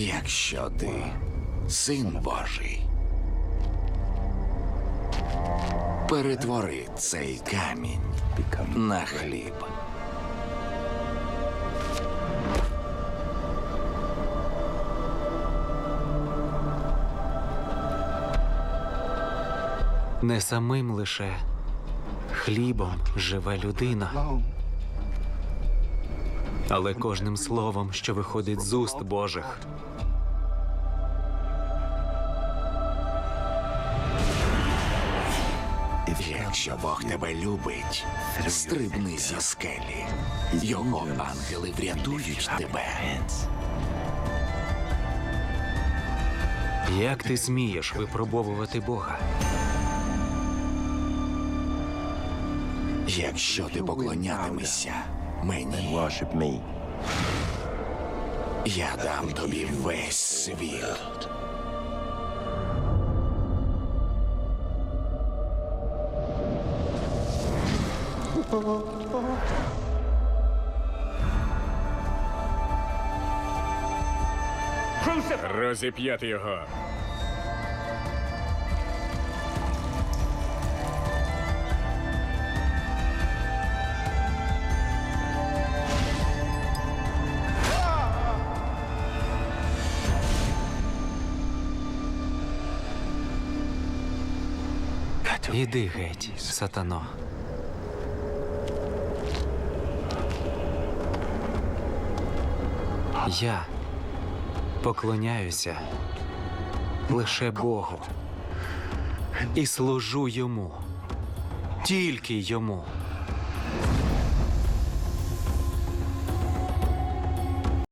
Якщо ти син Божий, перетвори цей камінь на хліб. Не самим лише хлібом живе людина, але кожним словом, що виходить з уст Божих. Якщо Бог тебе любить, стрибни зі скелі. Його ангели врятують тебе. Як ти смієш випробовувати Бога? Якщо ти поклонятимешся мені, Worship я дам тобі весь світ. Розіп'яти його. Іди геть, сатано. Я поклоняюся лише Богу і служу йому, тільки йому.